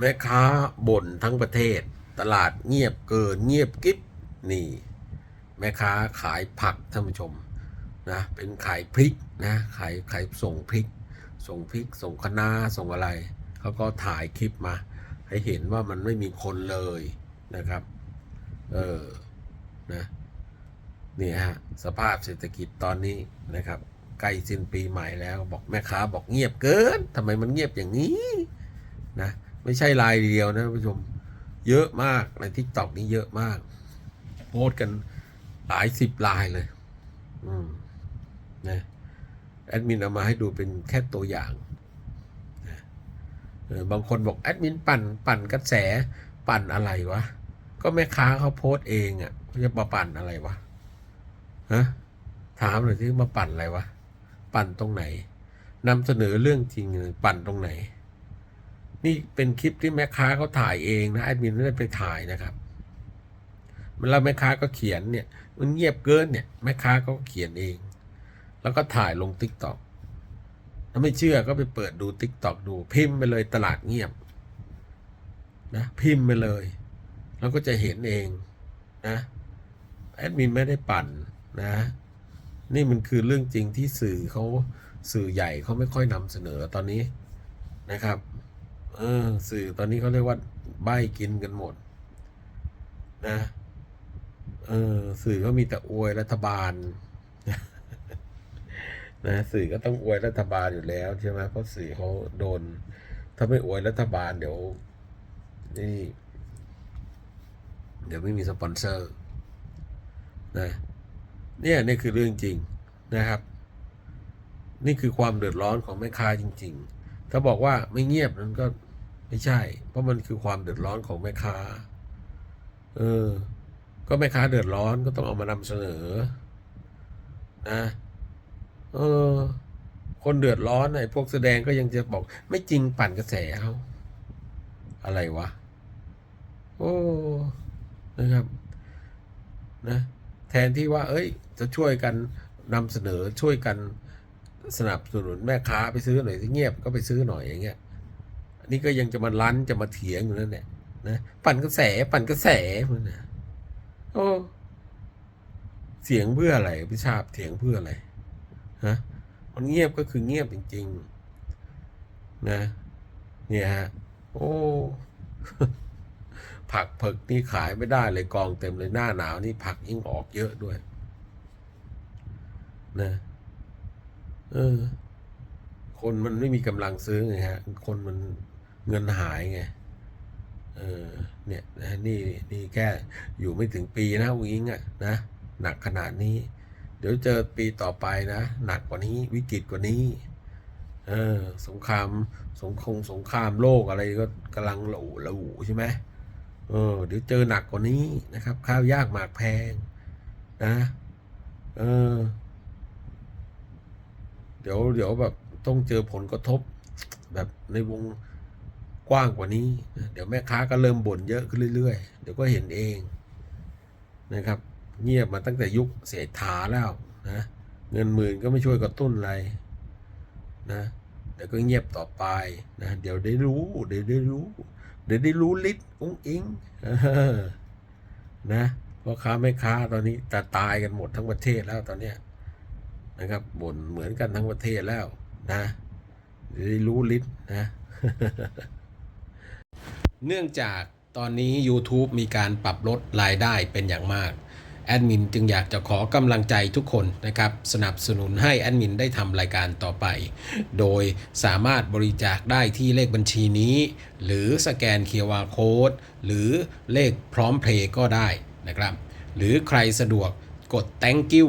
แม่ค้าบ่นทั้งประเทศ ตลาดเงียบเกินเงียบกิ๊บนี่ แม่ค้าขายผักท่านผู้ชมนะเป็นขายพริกนะขายขายส่งพริก ส่งพริก ส่งคะน้าส่งอะไรเขาก็ถ่ายคลิปมา ให้เห็นว่ามันไม่มีคนเลยนะครับเออนะนี่ฮะสภาพเศรษฐกิจตอนนี้นะครับใกล้สิ้นปีใหม่แล้วบอกแม่ค้าบอกเงียบเกินทำไมมันเงียบอย่างนี้นะ ไม่ใช่รายเดียวนะท่านผู้ชม เยอะมากในทิกตอกนี้เยอะมาก โพสกันหลายสิบลายเลย อืมนะแอดมินเอามาให้ดูเป็นแค่ตัวอย่างนะบางคนบอกแอดมินปั่นปั่นกระแสปั่นอะไรวะ ก็แม่ค้าเขาโพสเองอะ่ะเขาจะมาปั่นอะไรวะฮะถามหน่อยที่มาปั่นอะไรวะ ปั่นตรงไหนนำเสนอเรื่องจริงปั่นตรงไหน นี่เป็นคลิปที่แม่ค้าเขาถ่ายเองนะแอดมินไม่ได้ไปถ่ายนะครับแล้วแม่ค้าก็เขียนเนี่ย มันเงียบเกินเนี่ยแม่ค้าก็เขียนเอง แล้วก็ถ่ายลงติ๊กตอกถ้าไม่เชื่อก็ไปเปิดดูติ๊กตอกดู พิมพ์ไปเลยตลาดเงียบนะพิมพ์ไปเลย แล้วก็จะเห็นเองนะแอดมินไม่ได้ปั่นนะ นี่มันคือเรื่องจริงที่สื่อเขาสื่อใหญ่เขาไม่ค่อยนำเสนอตอนนี้นะครับ เออ สื่อตอนนี้เขาเรียกว่า ใบกินกันหมด นะ เออ สื่อก็มีแต่อวยรัฐบาล นะสื่อก็ต้องอวยรัฐบาลอยู่แล้วใช่ไหมเพราะสื่อเขาโดน ถ้าไม่อวยรัฐบาลเดี๋ยวนี่เดี๋ยวไม่มีสปอนเซอร์นะเนี่ยนี่คือเรื่องจริงนะครับ นี่คือความเดือดร้อนของแม่ค้าจริง ๆ ถ้าบอกว่าไม่เงียบนั้นก็ไม่ใช่ เพราะมันคือความเดือดร้อนของแม่ค้า เออ ก็แม่ค้าเดือดร้อนก็ต้องเอามานำเสนอ นะ เออ คนเดือดร้อนไอ้พวกแสดงก็ยังจะบอก ไม่จริงปั่นกระแสเขาอะไรวะ โอ้นะครับ นะ แทนที่ว่า เอ้ย จะช่วยกันนำเสนอช่วยกัน สนับสนุนแม่ค้าไปซื้อหน่อยที่เงียบก็ไปซื้อหน่อยอย่างเงี้ยอันนี้ก็ยังจะมาลั้นจะมาเถียงอยู่นั่นแหละนะปั่นกระแสปั่นกระแสมันนะโอ้เสียงเพื่ออะไรพี่ชาบเถียงเพื่ออะไรฮะมันเงียบก็คือเงียบจริง ๆ นะ เนี่ยฮะโอ้ผักเผือกนี่ขายไม่ได้เลยกองเต็มเลยหน้าหนาวนี่ผักยิ่งออกเยอะด้วย นะ เออ คนมันไม่มีกำลังซื้อไงฮะ คนมันเงินหายไง เออ เนี่ยนะนี่นี่แค่อยู่ไม่ถึงปีนะอุ้งอิงอะนะหนักขนาดนี้ เดี๋ยวเจอปีต่อไปนะหนักกว่านี้วิกฤตกว่านี้ เออ สงครามสงคงสงครามโลกอะไรก็กำลังหลูหลูใช่ไหมเออเดี๋ยวเจอหนักกว่านี้นะครับ ข้าวยากหมากแพงนะ เออ เดี๋ยวเดี๋ยวแบบต้องเจอผลกระทบแบบในวงกว้างกว่านี้ เดี๋ยวแม่ค้าก็เริ่มบ่นเยอะขึ้นเรื่อยๆ เดี๋ยวก็เห็นเองนะครับ เงียบมาตั้งแต่ยุคเศรษฐาแล้วนะเงินหมื่นก็ไม่ช่วยกระตุ้นอะไรนะเดี๋ยวก็เงียบต่อไปนะเดี๋ยวได้รู้เดี๋ยวได้รู้ เดี๋ยวได้รู้ลิ์อุ้งอิงนะพ่อค้าแม่ค้าตอนนี้แต่ตายกันหมดทั้งประเทศแล้วตอนเนี้ย นะครับบ่นเหมือนกันทั้งประเทศแล้วนะเดี๋ยวได้รู้ลิ์นะ เนื่องจากตอนนี้ YouTube มีการปรับลดรายได้เป็นอย่างมากแอดมินจึงอยากจะขอกำลังใจทุกคนนะครับ สนับสนุนให้แอดมินได้ทำรายการต่อไป โดยสามารถบริจาคได้ที่เลขบัญชีนี้ หรือสแกน QR Code หรือเลขพร้อมเพลย์ก็ได้นะครับ หรือใครสะดวกกด thank you